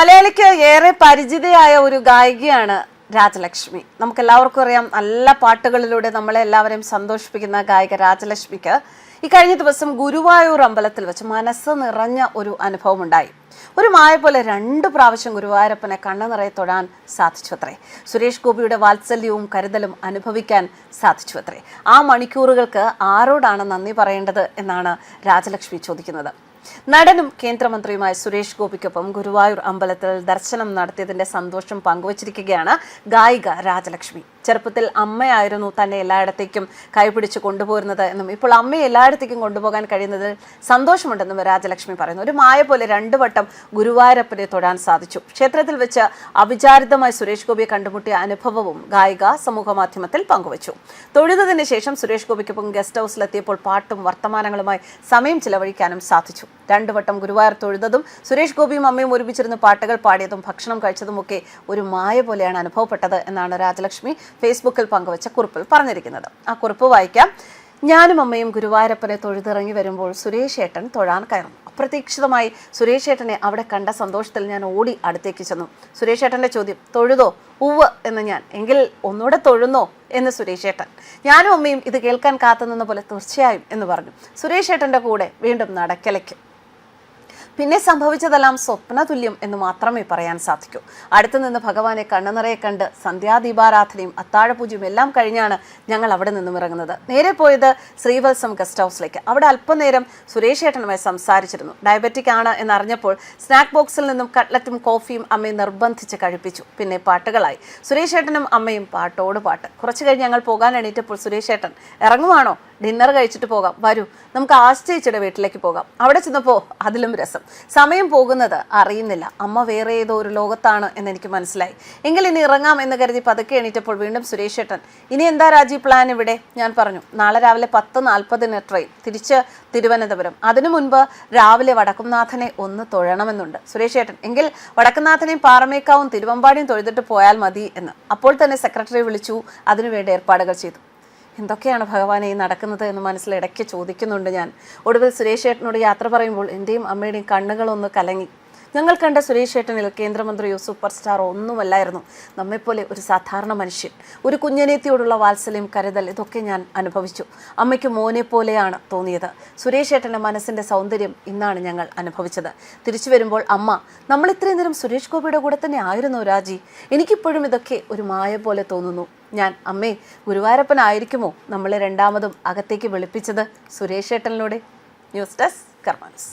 മലയാളിക്ക് ഏറെ പരിചിതയായ ഒരു ഗായികയാണ് രാജലക്ഷ്മി. നമുക്ക് എല്ലാവർക്കും അറിയാം നല്ല പാട്ടുകളിലൂടെ നമ്മളെ എല്ലാവരെയും സന്തോഷിപ്പിക്കുന്ന ഗായിക രാജലക്ഷ്മിക്ക് ഈ കഴിഞ്ഞ ദിവസം ഗുരുവായൂർ അമ്പലത്തിൽ വെച്ച് മനസ്സ് നിറഞ്ഞ ഒരു അനുഭവം ഉണ്ടായി ഒരു മായ പോലെ രണ്ട് പ്രാവശ്യം ഗുരുവായൂരപ്പനെ കണ്ണു നിറയെ തൊഴാൻ സാധിച്ചു അത്രേ സുരേഷ് ഗോപിയുടെ വാത്സല്യവും കരുതലും അനുഭവിക്കാൻ സാധിച്ചു അത്രേ ആ മണിക്കൂറുകൾക്ക് ആരോടാണ് നന്ദി പറയേണ്ടത് എന്നാണ് രാജലക്ഷ്മി ചോദിക്കുന്നത്. നടനും കേന്ദ്രമന്ത്രിയുമായ സുരേഷ് ഗോപിക്കൊപ്പം ഗുരുവായൂർ അമ്പലത്തിൽ ദർശനം നടത്തിയതിന്റെ സന്തോഷം പങ്കുവച്ചിരിക്കുകയാണ് ഗായിക രാജലക്ഷ്മി. ചെറുപ്പത്തിൽ അമ്മയായിരുന്നു തന്നെ എല്ലായിടത്തേക്കും കൈപിടിച്ച് കൊണ്ടുപോരുന്നത് എന്നും ഇപ്പോൾ അമ്മയെ എല്ലായിടത്തേക്കും കൊണ്ടുപോകാൻ കഴിയുന്നതിൽ സന്തോഷമുണ്ടെന്നും രാജലക്ഷ്മി പറയുന്നു. ഒരു മായ പോലെ രണ്ടു വട്ടം ഗുരുവായൂരപ്പനെ തൊടാൻ സാധിച്ചു. ക്ഷേത്രത്തിൽ വെച്ച് അവിചാരിതമായി സുരേഷ് ഗോപിയെ കണ്ടുമുട്ടിയ അനുഭവവും ഗായിക സമൂഹ മാധ്യമത്തിൽ പങ്കുവച്ചു. തൊഴുതതിന് ശേഷം സുരേഷ് ഗോപിക്കൊപ്പം ഗസ്റ്റ് ഹൗസിലെത്തിയപ്പോൾ പാട്ടും വർത്തമാനങ്ങളുമായി സമയം ചിലവഴിക്കാനും സാധിച്ചു. രണ്ടു വട്ടം ഗുരുവായൂർ തൊഴുതതും സുരേഷ് ഗോപിയും അമ്മയും ഒരുമിച്ചിരുന്ന് പാട്ടുകൾ പാടിയതും ഭക്ഷണം കഴിച്ചതുമൊക്കെ ഒരു മായ പോലെയാണ് അനുഭവപ്പെട്ടത് എന്നാണ് രാജലക്ഷ്മി ഫേസ്ബുക്കിൽ പങ്കുവച്ച കുറിപ്പിൽ പറഞ്ഞിരിക്കുന്നത്. ആ കുറിപ്പ് വായിക്കാം. ഞാനും അമ്മയും ഗുരുവായൂരപ്പനെ തൊഴുതിറങ്ങി വരുമ്പോൾ സുരേഷ് ഏട്ടൻ തൊഴാൻ കയറും അപ്രതീക്ഷിതമായി സുരേഷ് ഏട്ടനെ അവിടെ കണ്ട സന്തോഷത്തിൽ ഞാൻ ഓടി അടുത്തേക്ക് ചെന്നു. സുരേഷ് ഏട്ടന്റെ ചോദ്യം തൊഴുതോ? ഉവ് എന്ന് ഞാൻ എങ്കിൽ ഒന്നുകൂടെ തൊഴുന്നോ? എന്ന് സുരേഷ് ഏട്ടൻ. ഞാനും അമ്മയും ഇത് കേൾക്കാൻ കാത്തുനിന്ന പോലെ തീർച്ചയായും എന്ന് പറഞ്ഞു. സുരേഷ് ഏട്ടന്റെ കൂടെ വീണ്ടും നടക്കലയ്ക്ക്. പിന്നെ സംഭവിച്ചതെല്ലാം സ്വപ്നതുല്യം എന്ന് മാത്രമേ പറയാൻ സാധിക്കൂ. അടുത്തു നിന്ന് ഭഗവാനെ കണ്ണുനിറയെ കണ്ട് സന്ധ്യാദീപാരാധനയും അത്താഴപൂജയും എല്ലാം കഴിഞ്ഞാണ് ഞങ്ങൾ അവിടെ നിന്നും ഇറങ്ങുന്നത്. നേരെ പോയത് ശ്രീവത്സം ഗസ്റ്റ് ഹൗസിലേക്ക്. അവിടെ അല്പനേരം സുരേഷ് ഏട്ടനുമായി സംസാരിച്ചിരുന്നു. ഡയബറ്റിക് ആണ് എന്നറിഞ്ഞപ്പോൾ സ്നാക്ക് ബോക്സിൽ നിന്നും കട്ട്ലറ്റും കോഫിയും അമ്മയെ നിർബന്ധിച്ച് കഴിപ്പിച്ചു. പിന്നെ പാട്ടുകളായി. സുരേഷ് ഏട്ടനും അമ്മയും പാട്ടോട് പാട്ട്. കുറച്ച് കഴിഞ്ഞ് ഞങ്ങൾ പോകാൻ എണീറ്റപ്പോൾ സുരേഷ് ഏട്ടൻ ഇറങ്ങുവാണോ? ഡിന്നർ കഴിച്ചിട്ട് പോകാം. വരൂ. നമുക്ക് ആശ്ചയിച്ചിട്ട് വീട്ടിലേക്ക് പോകാം. അവിടെ ചെന്നപ്പോൾ അതിലും രസം. സമയം പോകുന്നത് അറിയുന്നില്ല. അമ്മ വേറെ ഏതോ ഒരു ലോകത്താണ് എന്ന് എനിക്ക് മനസ്സിലായി. എങ്കിൽ ഇനി ഇറങ്ങാം എന്ന് കരുതി പതുക്കെ എണീറ്റപ്പോൾ വീണ്ടും സുരേഷ് ഏട്ടൻ ഇനി എന്താ രാജി പ്ലാൻ ഇവിടെ? ഞാൻ പറഞ്ഞു നാളെ രാവിലെ പത്ത് നാൽപ്പതിന് ട്രെയിൻ തിരിച്ച് തിരുവനന്തപുരം. അതിനു മുൻപ് രാവിലെ വടക്കുംനാഥനെ ഒന്ന് തൊഴണമെന്നുണ്ട്. സുരേഷ് ഏട്ടൻ എങ്കിൽ വടക്കുംനാഥനെയും പാറമേക്കാവും തിരുവമ്പാടിയും തൊഴുതിട്ട് പോയാൽ മതി എന്ന്. അപ്പോൾ തന്നെ സെക്രട്ടറി വിളിച്ചു അതിനുവേണ്ടി ഏർപ്പാടുകൾ ചെയ്തു. എന്തൊക്കെയാണ് ഭഗവാനെ ഈ നടക്കുന്നത് എന്ന് മനസ്സിൽ ഇടയ്ക്ക് ചോദിക്കുന്നുണ്ട് ഞാൻ. ഒടുവിൽ സുരേഷ് ഏട്ടനോട് യാത്ര പറയുമ്പോൾ എന്റെയും അമ്മയുടെയും കണ്ണുകളൊന്ന് കലങ്ങി. ഞങ്ങൾ കണ്ട സുരേഷ് ഏട്ടനിൽ കേന്ദ്രമന്ത്രിയോ സൂപ്പർ സ്റ്റാറോ ഒന്നുമല്ലായിരുന്നു. നമ്മെപ്പോലെ ഒരു സാധാരണ മനുഷ്യൻ ഒരു കുഞ്ഞനേത്തിയോടുള്ള വാത്സല്യം കരുതൽ ഇതൊക്കെ ഞാൻ അനുഭവിച്ചു. അമ്മയ്ക്ക് മോനെ പോലെയാണ് തോന്നിയത്. സുരേഷ് ഏട്ടന്റെ മനസ്സിന്റെ സൗന്ദര്യം ഇന്നാണ് ഞങ്ങൾ അനുഭവിച്ചത്. തിരിച്ചു വരുമ്പോൾ അമ്മ നമ്മൾ ഇത്രയും നേരം സുരേഷ് ഗോപിയുടെ കൂടെ തന്നെ ആയിരുന്നു രാജി? എനിക്കിപ്പോഴും ഇതൊക്കെ ഒരു മായ പോലെ തോന്നുന്നു. ഞാൻ അമ്മേ ഗുരുവായൂരപ്പനായിരിക്കുമോ നമ്മളെ രണ്ടാമതും അകത്തേക്ക് വെളുപ്പിച്ചത് സുരേഷ് ഏട്ടനിലൂടെ? News desk കർമാൻസ്